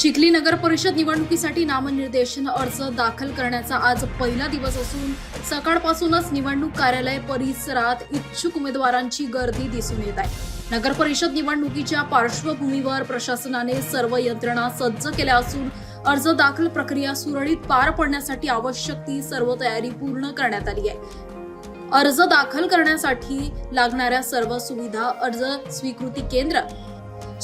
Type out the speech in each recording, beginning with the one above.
Chikhli नगर परिषद निवडणुकीसाठी नामनिर्देशन अर्ज दाखल करण्याचा आज पहिला दिवस असून सकाळपासूनच निवडणूक कार्यालय परिसरात इच्छुक उमेदवारांची गर्दी दिसून येत आहे. नगर परिषद निवडणुकीच्या पार्श्वभूमीवर प्रशासनाने सर्व यंत्रणा सज्ज केल्या असून अर्ज दाखल प्रक्रिया सुरळीत पार पडण्यासाठी आवश्यक ती सर्व तयारी पूर्ण करण्यात आली आहे. अर्ज दाखल करण्यासाठी लागणाऱ्या सर्व सुविधा अर्ज स्वीकृती केंद्र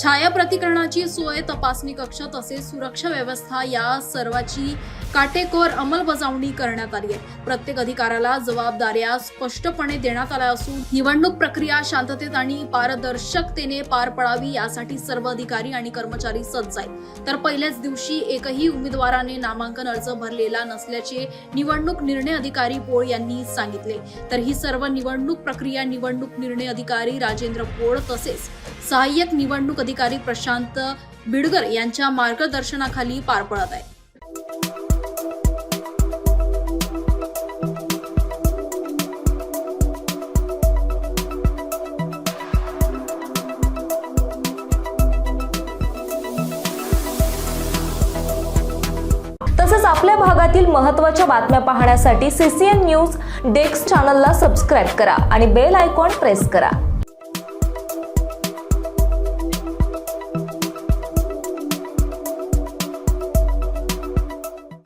छायाप्रतिकरणाची सोय तपासणी कक्ष तसेच सुरक्षा व्यवस्था या सर्वाची काटेकोर अंमलबजावणी करण्यात आली आहे. प्रत्येक अधिकाऱ्याला जबाबदाऱ्या स्पष्टपणे देण्यात आल्या असून निवडणूक प्रक्रिया शांततेत आणि पारदर्शकतेने पार पडावी यासाठी सर्व अधिकारी आणि कर्मचारी सज्ज आहेत. तर पहिल्याच दिवशी एकही उमेदवाराने नामांकन अर्ज भरलेला नसल्याचे निवडणूक निर्णय अधिकारी पोळ यांनी सांगितले. तर ही सर्व निवडणूक प्रक्रिया निवडणूक निर्णय अधिकारी राजेंद्र पोळ तसेच सहाय्यक निवडणूक अधिकारी प्रशांत बिडगर यांच्या मार्गदर्शनाखाली पार पडत आहे. तसंच आपल्या भागातील महत्त्वाच्या बातम्या पाहण्यासाठी सीसीएन न्यूज डेस्क चॅनलला सबस्क्राईब करा आणि बेल आयकॉन प्रेस करा.